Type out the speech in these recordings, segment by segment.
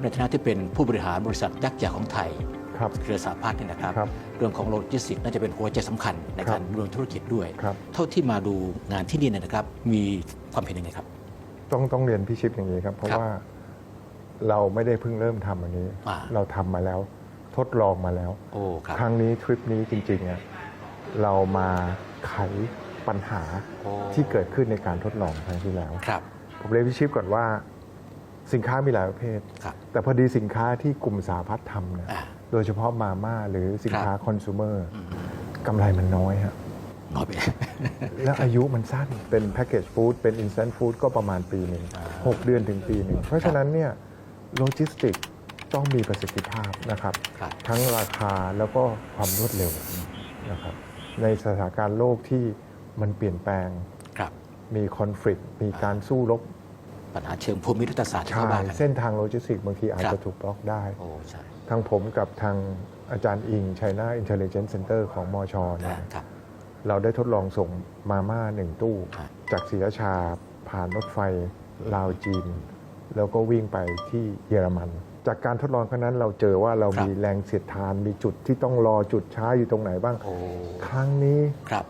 คุณเวย์ครับในฐานะที่เป็นผู้บริหารบริษัทยักษ์ใหญ่ของไทยครับเครือสหพัฒน์เนี่ยนะครับ ครับเรื่องของโลจิสติกส์น่าจะเป็นหัวใจสำคัญในการครับดำเนินธุรกิจด้วย ครับ เท่าที่มาดูงานที่นี่เนี่ยนะครับ มีความเห็นยังไงครับ ต้องต้องเรียนพี่ชิปอย่างนี้ครับ เพราะครับว่าเราไม่ได้เพิ่งเริ่มทำอันนี้ อ่า เราทำมาแล้ว ทดลองมาแล้ว โอ้ครับครั้งนี้ทริปนี้จริงๆอะเรามาไขปัญหาโอ้ที่เกิดขึ้นในการทดลองครั้งที่แล้ว ครับ ผมเรียนพี่ชิปก่อนว่า สินค้ามีหลายประเภท ครับ แต่พอดีสินค้าที่กลุ่มสาพัฒน์ทำเนี่ยอ่าโดยเฉพาะมาม่าหรือสินค้าครับคอน sumer อืมกำไรมันน้อยฮะน้อยไป แล้วอายุมันสั้นเป็นแพ c เกจฟู้ดเป็นอินสแตนต์ฟู้ดก็ประมาณปีหนึ่งอ่าหกเดือนถึงปีหนึ่งเพราะฉะนั้นเนี่ยโลจิสติกต้องมีประสิทธิภาพนะครับ ครับ ทั้งราคาแล้วก็ความรวดเร็วนะครับในสถานการณ์โลกที่มันเปลี่ยนแปลง ครับ มีคอน FLICT มีการสู้รบ ปัญหาเชิงภูมิรัฐศาสตร์ที่ใช่เขาว่ากันเส้นทางโลจิสติกบางทีอาจครัจะบถูกบล็อกได้ โอ้ใช่ทางผมกับทางอาจารย์อิง China Intelligence Center ของมอชเนี่ยครับ เราได้ทดลองส่งมาม่าหนึ่งตู้ ครับ จากศรีราชาผ่านรถไฟลาวจีน แล้วก็วิ่งไปที่เยอรมัน จากการทดลองครั้งนั้นเราเจอว่าเราครับมีแรงเสียดทานมีจุดที่ต้องรอจุดช้าอยู่ตรงไหนบ้าง โอ้ครั้งนี้ครับ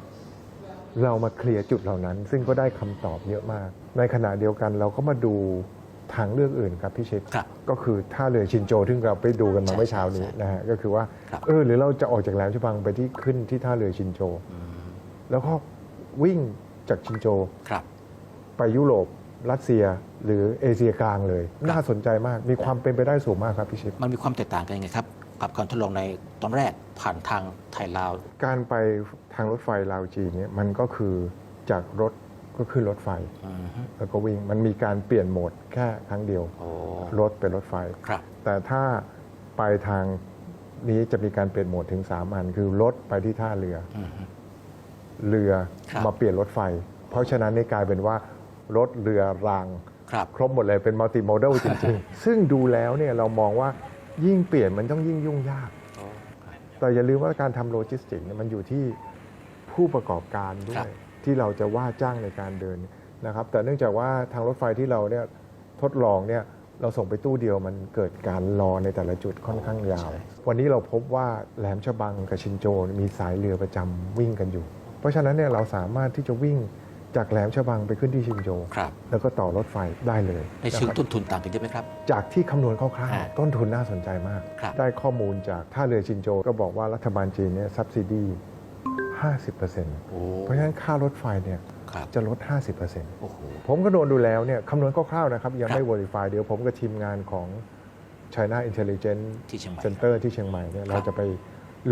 เรามาเคลียร์จุดเหล่านั้น ซึ่งก็ได้คำตอบเยอะมาก ในขณะเดียวกันเราก็มาดูทางเลือกอื่นครับพี่เชษครับก็คือท่าเรือชินโจที่เราไปดูกันมาใช่เมื่อเช้านี้ใช่นะฮะก็คือว่าครับเออหรือเราจะออกจากแหลมฉบังไปที่ขึ้นที่ท่าเรือชินโจอืมแล้วก็วิ่งจากชินโจครับไปยุโรปรัสเซียหรือเอเชียกลางเลย น่าสนใจมากมีความเป็นไปได้สูงมากครับพี่ชิปมันมีความแตกต่างกันยังไงครับ กับการทดลองในตอนแรกผ่านทางไทยลาว การไปทางรถไฟลาวจีนเนี่ยมันก็คือจากรถก็ขึ้นรถไฟอืมฮึแล้วก็วิ่งมันมีการเปลี่ยนโหมดแค่ครั้งเดียวโอ้รถเป็นรถไฟครับแต่ถ้าไปทางนี้จะมีการเปลี่ยนโหมดถึง 3 อัน คือรถไปที่ท่าเรืออืมฮึเรือครับมาเปลี่ยนรถไฟ เพราะฉะนั้นนี่กลายเป็นว่ารถเรือรางครับครบหมดเลยเป็นมัลติโม d ด l จริงๆ ซึ่งดูแล้วเนี่ยเรามองว่า ยิ่งเปลี่ยนมันต้องยิ่งยุ่งยากโอ้ครับแต่อย่าลืมว่าการทำโลจิสติกส์เนี่ยมันอยู่ที่ผู้ประกอบการด้ครัวยบ ที่เราจะว่าจ้างในการเดินนะครับ แต่เนื่องจากว่าทางรถไฟที่เราเนี่ยทดลองเนี่ยเราส่งไปตู้เดียวมันเกิดการรอในแต่ละจุดค่อนข้างยาว วันนี้เราพบว่าแหลมฉบังกับชินโจมีสายเรือประจำวิ่งกันอยู่ เพราะฉะนั้นเนี่ยเราสามารถที่จะวิ่ง จากแหลมฉบังไปขึ้นที่ชินโจ ครับ แล้วก็ต่อรถไฟได้เลยในเชิงนะครับต้นทุนต่างกันเยอะไหมครับ จากที่คำนวณคร่าวอ่าๆต้นทุนน่าสนใจมาก ครับ ได้ข้อมูลจากท่าเรือชินโจ ก็บอกว่ารัฐบาลจีนเนี่ยซับซิดี50%โอ้เพราะฉะนั้นค่ารถไฟเนี่ยครับจะลด 50%โอ้โห ผมก็โดนดูแล้วเนี่ยคำนวณคร่าวๆนะครับ ยังครับไม่ verify เดี๋ยวผมกับทีมงานของ China Intelligence ที่เชียงใหม่ Center ที่เชียงใหม่เนี่ยครับ เราจะไป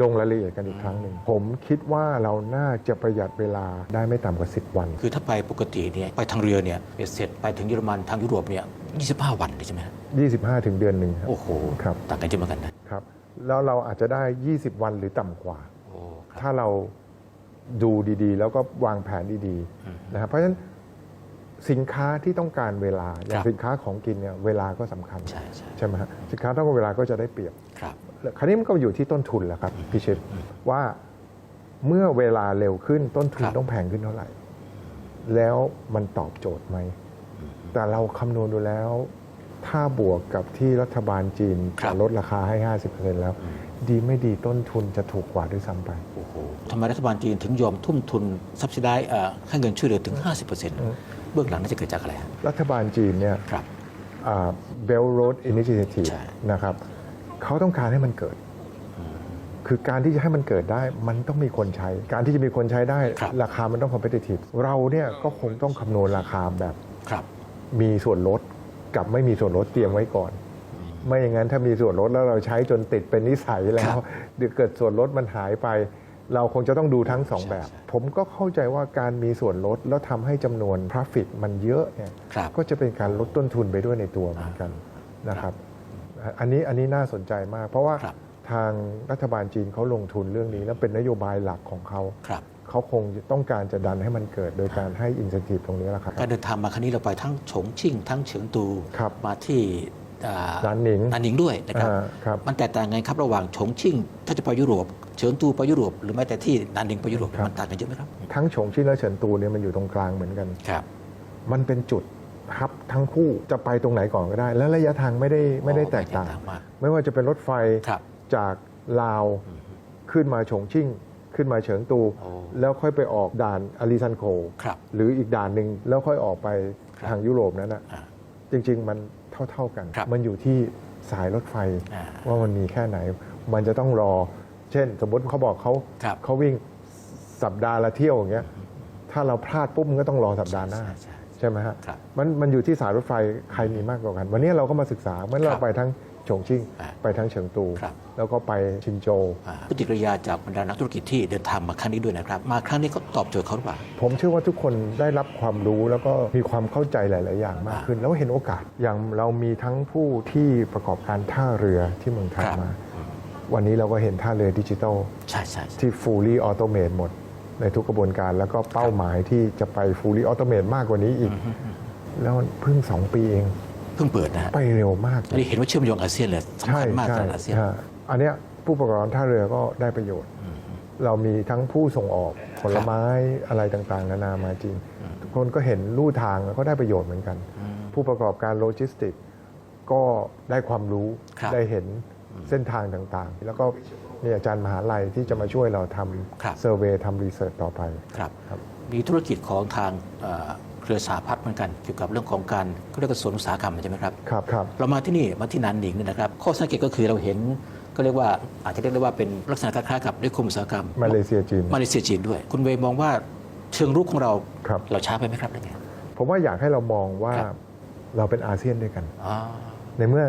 ลงรายละเอียดกันอีกครั้งหนึ่ง ผมคิดว่าเราน่าจะประหยัดเวลาได้ไม่ต่ำกว่า 10 วัน คือถ้าไปปกติเนี่ยไปทางเรือเนี่ยเบ็ดเสร็จไปถึงเยอรมันทางยุโรปเนี่ย25 วันเลยใช่ไหมฮะ25 ถึงเดือนหนึ่งครับโอ้โหครับต่างกันเยอะเหมือนกันนะครับ แล้วเราอาจจะได้ 20 วันหรือต่ำกว่าโอ้ครับถ้าเราดูดีๆ แล้วก็วางแผนดีอืมๆนะครับเพราะฉะนั้น สินค้าที่ต้องการเวลาอย่าครังบสินค้าของกินเนี่ยเวลาก็สำคัญใช่ใช่ใช่ไหมฮะสินค้าต้องการเวลาก็จะได้เปรียบครับคราวนี้มันก็อยู่ที่ต้นทุนแหละครับพี่เชษว่าเมื่อเวลาเร็วขึ้นต้นทุนครับต้องแพงขึ้นเท่าไหร่ แล้วมันตอบโจทย์ไหม แต่เราคำนวณดูแล้ว ถ้าบวกกับที่รัฐบาลจีนครัจะบลดราคาให้ 50%แล้ว ดีไม่ดีต้นทุนจะถูกกว่าด้วยซ้ำไปโอ้โหทำไมรัฐบาลจีนถึงยอมทุ่มทุนซับซิได้ให้เงินช่วยเหลือถึง 50%เบื้องหลังน่าจะเกิดจากอะไรฮะรัฐบาลจีนเนี่ยครับเบลโรดอินิ i เ t ทีใช่นะครับเขาต้องการให้มันเกิด คือการที่จะให้มันเกิดได้ มันต้องมีคนใช้ การที่จะมีคนใช้ได้ครับราคามันต้อง competitive เราเนี่ยก็คงต้องคำนวณราคาแบบครับมีส่วนลดกับไม่มีส่วนลดเตรียมไว้ก่อนไม่อย่างนั้นถ้ามีส่วนลดแล้วเราใช้จนติดเป็นนิสัยแล้ครัวบเดี๋ยวเกิดส่วนลดมันหายไป เราคงจะต้องดูทั้ง 2 แบบ ผมก็เข้าใจว่าการมีส่วนลดแล้วทำให้จำนวนพราฟิตมันเยอะเนี่ยก็จะเป็นการลดต้นทุนไปด้วยในตัวเหมือนกันนะครับ อันนี้อันนี้น่าสนใจมาก เพราะว่าทางรัฐบาลจีนเขาลงทุนเรื่องนี้ แล้วเป็นนโยบายหลักของเขาเขาคงต้องการจะดันให้มันเกิดโดยการให้อินสันทีฟตรงนี้แหละครับ การเดินทางมาครั้งนี้เราไปทั้งฉงชิ่งทั้งเฉิงตูมาที่ อ่ร้านหนิงนานหนิงด้วยนะครับอ่าครับมันแตกต่างไงครับระหว่างฉงชิ่ง ถ้าจะไปยุโรปเฉิงตูไปยุโรปหรือแม้แต่ที่นานหนิงไปยุโรปครับมันต่างกันเยอะไหมครับทั้งฉงชิ่งและเฉินตูเนี่ยมันอยู่ตรงกลางเหมือนกันครับ มันเป็นจุดฮับทั้งคู่จะไปตรงไหนก่อนก็ได้ และระยะทางไม่ได้ไม่ได้แตกต่างมากไม่ว่าจะเป็นรถไฟครับจากลาวขึ้นมาฉงชิ่งขึ้นมาเฉิงตูโอ้แล้วค่อยไปออกด่านอาริซันโคครับหรืออีกด่านหนึ่งแล้วค่อยออกไปครับทางยุโรปนั้นนะอ่าจริง ๆ มัน เท่า ๆกัน ครับมันอยู่ที่สายรถไฟอ่าว่ามันมีแค่ไหน มันจะต้องรอ เช่น สมมติเขาบอกเขาครับ เขาวิ่งสัปดาห์ละเที่ยวอย่างเงี้ยถ้าเราพลาดปุ๊บมันก็ต้องรอสัปดาห์หน้า ใช่ ใช่ไหมฮะ ครับมันมันอยู่ที่สายรถไฟใครมีมากกว่ากัน วันนี้เราก็มาศึกษาเมื่อคเรารับไปทั้ง ฉงชิ่งอ่าไปทั้งเฉิงตูครับแล้วก็ไปชินโจอ่าปฏิกิริยาจากบรรดานักธุรกิจที่เดินทางมาครั้งนี้ด้วยนะครับ มาครั้งนี้เขาตอบโจทย์เขาหรือเปล่า ผมเชื่อว่าทุกคนได้รับความรู้แล้วก็มีความเข้าใจหลาย ๆ อย่างมากขึ้น แล้วเห็นโอกาสอย่างเรามีทั้งผู้ที่ประกอบการท่าเรือที่เมืองไทยครับมา วันนี้เราก็เห็นท่าเรือดิจิทัลใช่ใช่ใช่ที่ fully automate หมดในทุกกระบวนการแล้วก็เป้าหมายที่จะไป fully automate มากกว่านี้อีก แล้วเพิ่ง 2 ปีเอง เพิ่งเปิดนะฮะไปเร็วมากอันนี้เห็นว่าเชื่อมโยงอาเซียนเลยสำคัญมากสำหรับอาเซียนใช่อันเนี้ยผู้ประกอบการท่าเรือก็ได้ประโยชน์ เรามีทั้งผู้ส่งออกผลไม้อะไรต่างๆ นานามาจีนทุกคนก็เห็นลู่ทางแล้วก็ได้ประโยชน์เหมือนกัน ผู้ประกอบการโลจิสติกส์ก็ได้ความรู้ครับ ได้เห็นเส้นทางต่างๆ แล้วก็มีอาจารย์มหาลัยที่จะมาช่วยเราทครับำเซอร์เวยทำรีเสิร์ชต่อไป ครับ ครับ มีธุรกิจของทางเอ่อ เครือสาพัฒน์เหมือนกันเกี่ยวกับเรื่องของการเขาเรียกว่าสวนอุตสาหกรรมใช่ไหมครับครับครับเรามาที่นี่มาที่นันหนิงเนี่ยนะครับข้อสังเกตก็คือเราเห็นก็เรียกว่าอาจจะเรียกได้ว่าเป็นลักษณะคล้ายๆกับนิคมอุตสาหกรรมมาเลเซียจีนมาเลเซียจีนด้วย คุณเวย์มองว่าเชิงรุกของเราครับเราช้าไปไหมครับหรือไง ผมว่าอยากให้เรามองว่าครับ เราเป็นอาเซียนด้วยกัน อ๋อในเมื่อ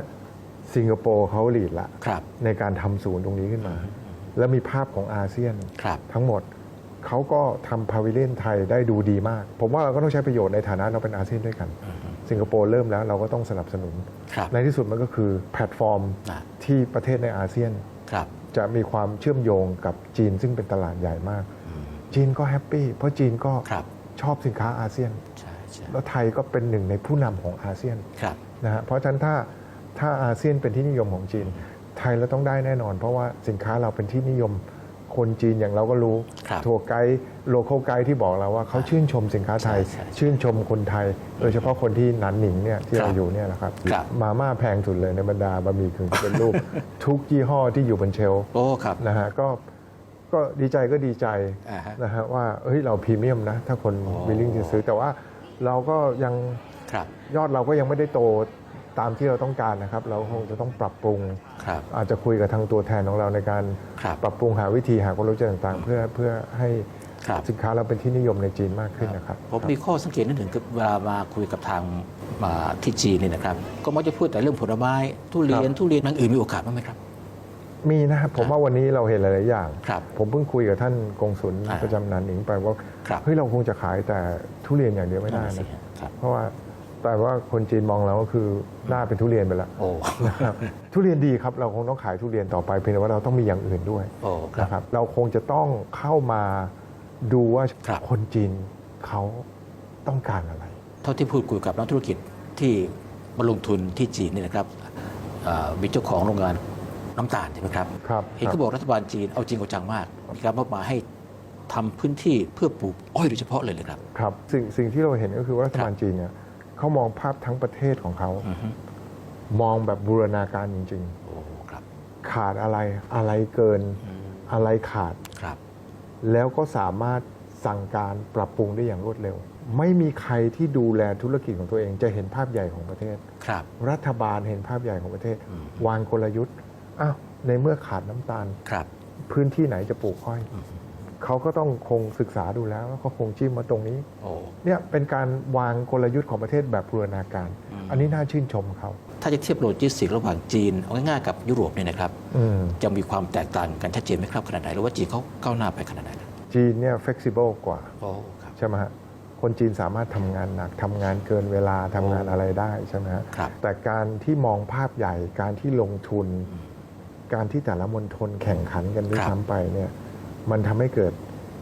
สิงคโปร์เขาหลีดละ ครับในการทำศูนย์ตรงนี้ขึ้นมา แล้วมีภาพของอาเซียนครับ ทั้งหมด เขาก็ทำพาวิเลียนไทยได้ดูดีมาก ผมว่าเราก็ต้องใช้ประโยชน์ในฐานะเราเป็นอาเซียนด้วยกัน สิงคโปร์เริ่มแล้วเราก็ต้องสนับสนุนครับในที่สุดมันก็คือแพลตฟอร์มอ่าที่ประเทศในอาเซียนครับจะมีความเชื่อมโยงกับจีนซึ่งเป็นตลาดใหญ่มาก จีนก็แฮปปี้เพราะจีนก็ครับชอบสินค้าอาเซียนใช่ใช่แล้วไทยก็เป็นหนึ่งในผู้นำของอาเซียนครับนะฮะเพราะฉะนั้นถ้าถ้าอาเซียนเป็นที่นิยมของจีน ไทยเราต้องได้แน่นอน เพราะว่าสินค้าเราเป็นที่นิยม คนจีนอย่างเราก็รู้ครับทัวร์ไกด์โลเคอลไกด์ที่บอกเราว่าเขาชื่นชมสินค้าไทย ใช่ใช่ชื่นชมคนไทย โดยเฉพาะคนที่หนันหนิงเนี่ยที่ครับเราอยู่เนี่ยแหละครับ ครับ มาม่าแพงสุดเลยในบรรดาบะหมี่กึ่งสำเป็นรูป ทุกยี่ห้อที่อยู่บนเชลฟ์ โอ้ครับ นะฮะก็ก็ดีใจก็ดีใจอ่าฮะนะฮะว่าเฮ้ยเราพรีเมียมนะ ถ้าคนอ๋อ วิลลิ่งจะซื้อ แต่ว่าเราก็ยังครับ ยอดเราก็ยังไม่ได้โต ตามที่เราต้องการนะครับ เราคงจะต้องปรับปรุง ครับ อาจจะคุยกับทางตัวแทนของเราในการครับปรับปรุงหาวิธีหากลยุทธ์ต่างๆ เพื่อเพื่อให้ครับ สินค้าเราเป็นที่นิยมในจีนมากขึ้นนะครับผมมีข้อสังเกตนิดหนึ่งคือเวลามาคุยกับทางมาที่จีนเนี่ยนะครับ ก็มักจะพูดแต่เรื่องผลไม้ทุเรียนครับทุเรียนทางอื่นมีโอกาสบ้างไหมครับ มีนะครับผมว่าวันนี้เราเห็นหลายๆอย่าง ครับผมเพิ่งคุยกับท่านกงสุลอ่าประจำนันหนิงไปว่าครับ เฮ้ยเราคงจะขายแต่ทุเรียนอย่างเดียวไม่ได้นั่นนะ สิครับ เพราะว่า แต่ว่าคนจีนมองเราก็คือหน้าเป็นทุเรียนไปแล้วโอ้นะครับทุเรียนดีครับเราคงต้องขายทุเรียนต่อไปเพียงแต่ว่าเราต้องมีอย่างอื่นด้วยโอ้ครับนะครับเราคงจะต้องเข้ามาดูว่าครับ คนจีนเขาต้องการอะไร เท่าที่พูดคุยกับนักธุรกิจที่มาลงทุนที่จีนเนี่ยนะครับเอ่อมีเจ้าของโรงงานน้ำตาลใช่ไหมครับครับเห็นครับเขาบอกรัฐบาลจีนเอาจริงเอาจังมาก มีการมอบหมายให้ทำพื้นที่เพื่อปลูกอ้อยโดยเฉพาะเลยเลยครับ ครับสิ่งสิ่งที่เราเห็นก็คือว่ารัฐบาลครับจีนเนี่ย เขามองภาพทั้งประเทศของเขาอือฮึมองแบบบูรณาการจริงโอ้ครับๆขาดอะไรอะไรเกินอืมอะไรขาด ครับ แล้วก็สามารถสั่งการปรับปรุงได้อย่างรวดเร็ว ไม่มีใครที่ดูแลธุรกิจของตัวเอง จะเห็นภาพใหญ่ของประเทศ ครับ รัฐบาลเห็นภาพใหญ่ของประเทศ อืม วางกลยุทธ์อ้าวในเมื่อขาดน้ำตาล ครับ พื้นที่ไหนจะปลูกอ้อย เขาก็ต้องคงศึกษาดูแล้วแล้วก็คงจิ้มมาตรงนี้โอ้เนี่ยเป็นการวางกลยุทธ์ของประเทศแบบบูรณาการอืมอันนี้น่าชื่นชมเขาถ้าจะเทียบโลจิสติกส์ระหว่างจีนเอาง่ายๆกับยุโรปเนี่ยนะครับอืมจะมีความแตกต่างกันชัดเจนไหมครับขนาดไหนหรือว่าจีนเขาก้าวหน้าไปขนาดไหนนะจีนเนี่ย flexible กว่าโอ้ครับใช่ไหมฮะคนจีนสามารถทำงานหนักทำงานเกินเวลาทำงานอะไรได้ใช่ไหมฮะครับแต่การที่มองภาพใหญ่การที่ลงทุน การที่แต่ละมณฑลแข่งขันกันด้วยครับซ้ำไปเนี่ย มันทำให้เกิด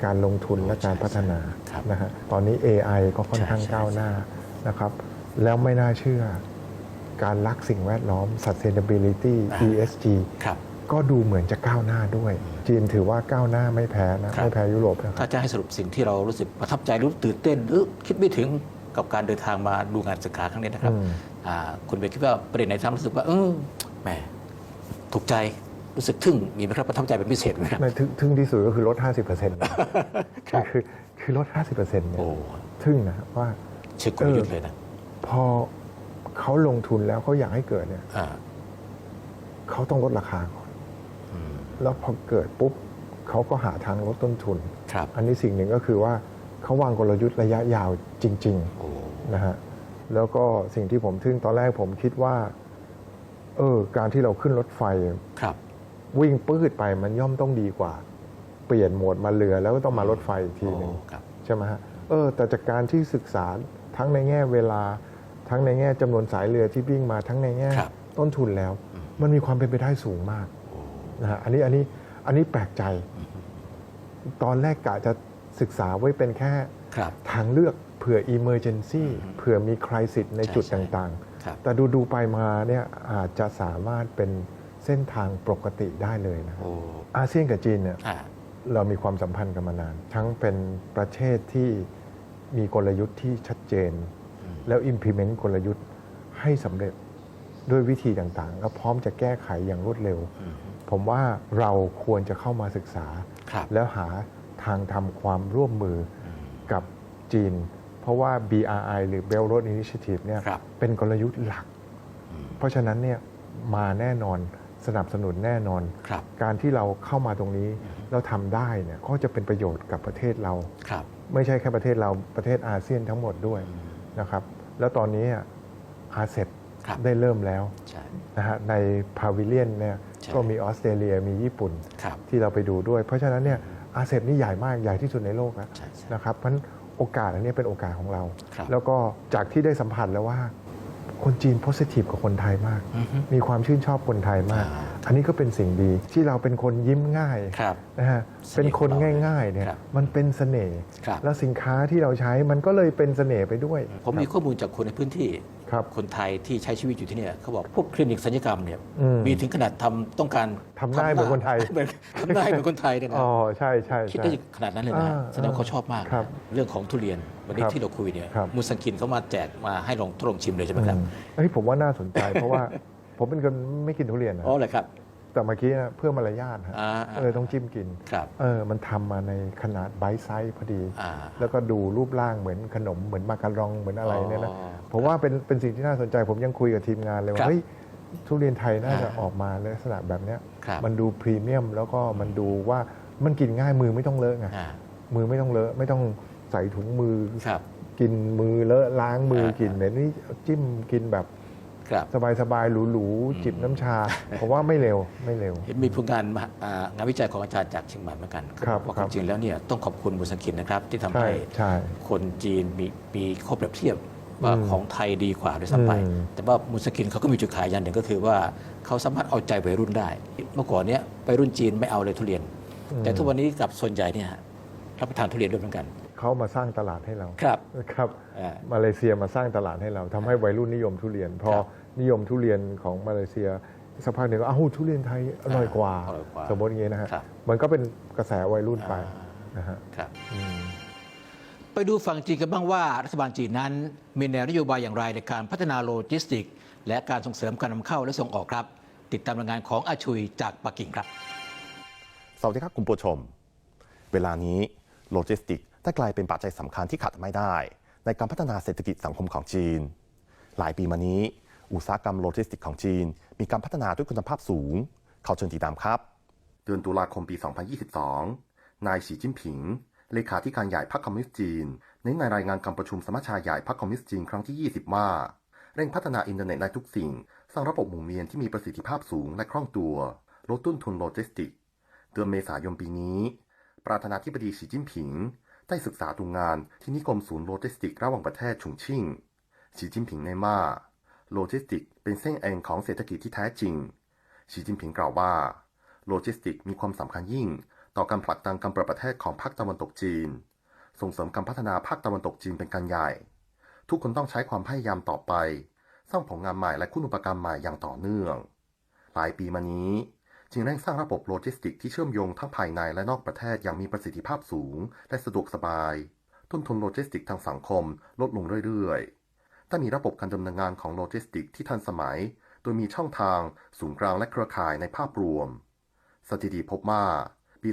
การลงทุนและการพัฒนาครับนะฮะตอนนี้ AI ก็ค่อนข้างใช่ใช่ก้าวหน้านะครับ แล้วไม่น่าเชื่อการรักสิ่งแวดล้อม sustainability ESG ครับก็ดูเหมือนจะก้าวหน้าด้วย จีนถือว่าก้าวหน้าไม่แพ้นะครับไม่แพ้ยุโรปนะครับถ้าจะให้สรุปสิ่งที่เรารู้สึกประทับใจรู้ตื่นเต้นหรือคิดไม่ถึงกับการเดินทางมาดูงานศึกษาครั้งนี้นะครับอืมอ่าคุณเบนคิดว่าประเด็นไหนทำให้รู้สึกว่าเออแหมถูกใจ รู้สึกทึ่งมีไหมครับประทับใจเป็นพิเศษไหมครับไม่ทึ่งทึ่งที่สุดก็คือลด 50%คือคือคือลด 50%เนี่ยโอ้ทึ่งนะครับว่า เชิงกลยุทธ์เลยนะพอเขาลงทุนแล้วเขาอยากให้เกิดเนี่ยอ่าเขาต้องลดราคาก่อน อืม แล้วพอเกิดปุ๊บเขาก็หาทางลดต้นทุน ครับ อันนี้สิ่งหนึ่งก็คือว่าเขาวางกลยุทธ์ระยะยาวจริง โอ้ ๆ นะฮะ แล้วก็สิ่งที่ผมทึ่งตอนแรกผมคิดว่า เออ การที่เราขึ้นรถไฟ ครับ วิ่งปื้ดไปมันย่อมต้องดีกว่า เปลี่ยนโหมดมาเรือแล้วก็ต้องมารถไฟอีกทีหนึ่งโอ้ครับใช่ไหมฮะเออแต่จากการที่ศึกษาทั้งในแง่เวลา ทั้งในแง่จำนวนสายเรือที่วิ่งมาทั้งในแง่ครับต้นทุนแล้วอืมมันมีความเป็นไปได้สูงมากโอ้นะฮะอันนี้อันนี้อันนี้แปลกใจ ตอนแรกกะจะศึกษาไว้เป็นแค่ครับทางเลือกเผื่อ emergency อืมเผื่อมีคริสิตในใช่จุดใช่ต่างครับๆแต่ดูดูๆไปมาเนี่ยอาจจะสามารถเป็น เส้นทางปกติได้เลยนะโอ้อาเซียนกับจีนเนี่ยอ่าเรามีความสัมพันธ์กันมานาน ทั้งเป็นประเทศที่มีกลยุทธ์ที่ชัดเจนอืมแล้ว implement กลยุทธ์ให้สำเร็จด้วยวิธีต่างๆแล้วพร้อมจะแก้ไขอย่างรวดเร็วอืมผมว่าเราควรจะเข้ามาศึกษาครับแล้วหาทางทำความร่วมมืออืมกับจีน เพราะว่า BRI หรือ Belt Road Initiative เนี่ยครับเป็นกลยุทธ์หลักอืมเพราะฉะนั้นเนี่ยมาแน่นอน สนับสนุนแน่นอน ครับ การที่เราเข้ามาตรงนี้เราทำได้เนี่ยก็จะเป็นประโยชน์กับประเทศเรา ครับ ไม่ใช่แค่ประเทศเราประเทศอาเซียนทั้งหมดด้วยนะครับ แล้วตอนนี้อาเซบครับ ได้เริ่มแล้วใช่ นะฮะในพาวิเลียนเนี่ยใช่ ก็มีออสเตรเลียมีญี่ปุ่น ครับ ที่เราไปดูด้วย เพราะฉะนั้นเนี่ยอาเซบนี่ใหญ่มากใหญ่ที่สุดในโลกแล้วใช่ใช่นะครับเพราะฉะนั้นโอกาสอันนี้เป็นโอกาสของเรา ครับแล้วก็จากที่ได้สัมผัสแล้วว่า คนจีนโพสิทีฟกับคนไทยมากอือฮึมีความชื่นชอบคนไทยมากอ่าอันนี้ก็เป็นสิ่งดีที่เราเป็นคนยิ้มง่ายครับนะฮะเสน่ห์เป็นคนของเราง่ายๆเนี่ยครับมันเป็นเสน่ห์ครับแล้วสินค้าที่เราใช้มันก็เลยเป็นเสน่ห์ไปด้วย ผมมีข้อมูลจากคนในพื้นที่ ครับคนไทยที่ใช้ชีวิตอยู่ที่เนี่ยเขาบอกพวกคลินิกศัลยกรรมเนี่ยอืมมีถึงขนาดทำต้องการทำหน้าเหมือนคนไทย เหมือนทำหน้าให้เหมือนคนไทยเนี่ยนะ อ๋อใช่ใช่คิดใช่ ได้ขนาดนั้นเลยนะอ่าแสดงว่าเขาชอบมากครับเรื่องของทุเรียนวันนี้ครับที่เราคุยเนี่ยครับ มูสังกินเขามาแจกมาให้ลองทดลองชิมเลยใช่ไหมครับอืมเฮ้ยผมว่าน่าสนใจ เพราะว่าผมเป็นคนไม่กินทุเรียนนะอ๋อเลยครับ แต่เมื่อกี้นะเพื่อมารยาทฮะอ่าก็เลยต้องจิ้มกิน ครับเออ มันทำมาในขนาดไบต์ไซส์พอดี อ่า แล้วก็ดูรูปร่างเหมือนขนมเหมือนมาการองเหมือนอะไรเนี่ยนะ อ๋อผมว่าเป็นเป็นสิ่งที่น่าสนใจ ผมยังคุยกับทีมงานเลยครัว่าบเฮ้ยทุเรียนไทยน่าจะอ่าออกมาในลักษณะแบบเนี้ยครับ มันดูพรีเมียมแล้วก็มันดูว่ามันกินง่ายมือไม่ต้องเลอะไงอ่ามือไม่ต้องเลอะไม่ต้องใส่ถุงมือ ครับ กินมือเลอะล้างมืออ่ากินเหมือนนี่จิ้มกินแบบ ครับ สบายๆหรูๆจิบน้ำชาผมว่าไม่เร็วไม่เร็ว เห็นมีผลงานมหาอ่างานวิจัยของอาจารย์จากเชียงใหม่เหมือนกันครับว่าครับจริงๆแล้วเนี่ยต้องขอบคุณมูสังกินนะครับ ที่ทำใช่ให้ใช่ คนจีนมีมีข้อเปรียบเทียบว่าอืมของไทยดีกว่าด้วยซ้ำไป อืม แต่ว่ามูสกินเขาก็มีจุดขายอย่างหนึ่งก็คือว่าเขาสามารถเอาใจวัยรุ่นได้ เมื่อก่อนเนี้ยวัยรุ่นจีนไม่เอาเลยทุเรียน แต่ทุกวันนี้กับส่วนใหญ่เนี่ยรับประทานทุเรียนด้วยเหมือนกัน เขามาสร้างตลาดให้เราครับครับอ่ามาเลเซียมาสร้างตลาดให้เราทำให้วัยรุ่นนิยมทุเรียน พอครับนิยมทุเรียนของมาเลเซียสักพักหนึ่งก็อ้าวทุเรียนไทยอร่อยกว่าอร่อยกว่าสมมติอย่างนี้นะฮะครับมันก็เป็นกระแสวัยรุ่นไปอ่านะฮะครับอืมไปดูฝั่งจีนกันบ้างว่ารัฐบาลจีนนั้น มีแนวนโยบายอย่างไรในการพัฒนาโลจิสติก และการส่งเสริมการนำเข้าและส่งออกครับ ติดตามรายงานของอาชุยจากปักกิ่งครับสวัสดีครับคุณผู้ชม เวลานี้โลจิสติก ได้กลายเป็นปัจจัยสำคัญที่ขาดไม่ได้ ในการพัฒนาเศรษฐกิจสังคมของจีน หลายปีมานี้ อุตสาหกรรมโลจิสติกของจีน มีการพัฒนาด้วยคุณภาพสูง เขาเชิญติดตามครับ เดือนตุลาคมปี 2022 นายสีจิ้นผิง เลขาธิการใหญ่พรรคคอมมิวนิสต์จีน เน้นในรายงานการประชุมสมัชชาใหญ่พรรคคอมมิวนิสต์จีนครั้งที่ 20 ว่าเร่งพัฒนาอินเทอร์เน็ตในทุกสิ่ง สร้างระบบหมุนเวียนที่มีประสิทธิภาพสูงและคล่องตัว ลดต้นทุนโลจิสติก เดือนเมษายนปีนี้ ประธานาธิบดีสีจิ้นผิง ได้ศึกษาดูงานที่นิคมศูนย์โลจิสติกระหว่างประเทศฉุงชิ่งสีจิ้นผิงในว่าโลจิสติกเป็นเส้นเอ็นของเศรษฐกิจที่แท้จริงสีจิ้นผิงกล่าวว่า โลจิสติกมีความสำคัญยิ่ง ต่อการผลักดันการเปิดประเทศของภาคตะวันตกจีน ส่งเสริมการพัฒนาภาคตะวันตกจีนเป็นการใหญ่ ทุกคนต้องใช้ความพยายามต่อไป สร้างผลงานใหม่และคุณอุปการใหม่อย่างต่อเนื่อง หลายปีมานี้ จึงเร่งสร้างระบบโลจิสติกที่เชื่อมโยงทั้งภายในและนอกประเทศอย่างมีประสิทธิภาพสูง และสะดวกสบาย ต้นทุนโลจิสติกทางสังคมลดลงเรื่อยๆ แต่มีระบบการดำเนินงานของโลจิสติกที่ทันสมัย โดยมีช่องทาง ศูนย์กลางและเครือข่ายในภาพรวม สถิติพบว่า ปี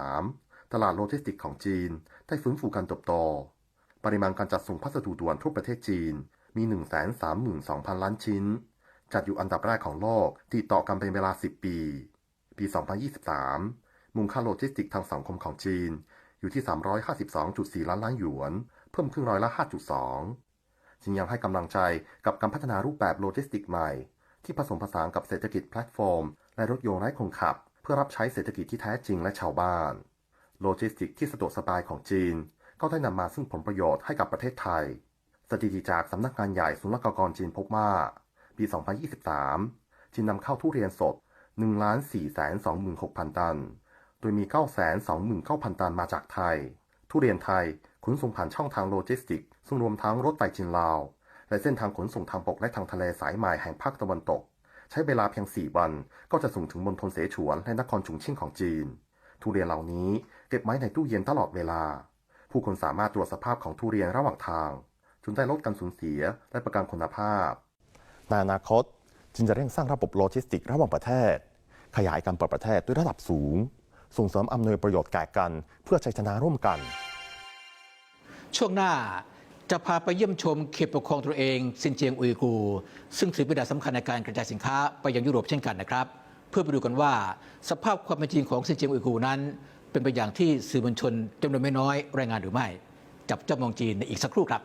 2023 ตลาดโลจิสติกของจีน ได้ฟื้นฟูการเติบโต ปริมาณการจัดส่งพัสดุด่วนทั่วประเทศจีนมี 132,000 ล้านชิ้น จัดอยู่อันดับแรกของโลกติดต่อกันเป็นเวลา 10 ปี ปี 2023 มูลค่าโลจิสติกทางสังคมของจีน อยู่ที่ 352.4 ล้านล้านหยวน เพิ่มขึ้นร้อยละ 5.2 จึงยังให้กำลังใจกับการพัฒนารูปแบบโลจิสติกใหม่ ที่ผสมผสานกับเศรษฐกิจแพลตฟอร์ม และรถยนต์ไร้คนขับ เพื่อรับใช้เศรษฐกิจที่แท้จริงและชาวบ้าน โลจิสติกที่สะดวกสบายของจีน ก็ได้นำมาซึ่งผลประโยชน์ให้กับประเทศไทย สถิติจากสำนักงานใหญ่ศุลกากรจีนพบว่า ปี 2023 จีนนำเข้าทุเรียนสด 1,426,000 ตัน โดยมี 929,000 ตันมาจากไทย ทุเรียนไทยขนส่งผ่านช่องทางโลจิสติก ซึ่งรวมทั้งรถไฟจีนลาว และเส้นทางขนส่งทางบกและทางทะเลสายใหม่แห่งภาคตะวันตก ใช้เวลาเพียง 4 วัน ก็จะส่งถึงมณฑลเสฉวนและนครจุงชิ่งของจีน ทุเรียนเหล่านี้เก็บไว้ในตู้เย็นตลอดเวลา ผู้คนสามารถตรวจสภาพของทุเรียนระหว่างทางจนได้ลดการสูญเสียและประกันคุณภาพ ในอนาคตจึงจะเร่งสร้างระบบโลจิสติกระหว่างประเทศ ขยายการเปิดประเทศด้วยระดับสูง ส่งเสริมอำนวยประโยชน์แก่กัน เพื่อชัยชนะร่วมกัน ช่วงหน้าจะพาไปเยี่ยมชมเขตปกครองตัวเองซินเจียงอุยกู ซึ่งถือเป็นด่านสำคัญในการกระจายสินค้าไปยังยุโรปเช่นกันนะครับ เพื่อไปดูกันว่า สภาพความเป็นจริงของซินเจียงอุยกูนั้น เป็นไปอย่างที่สื่อมวลชนจำนวนไม่น้อยรายงานหรือไม่ จับจ้องมองจีนในอีกสักครู่ครับ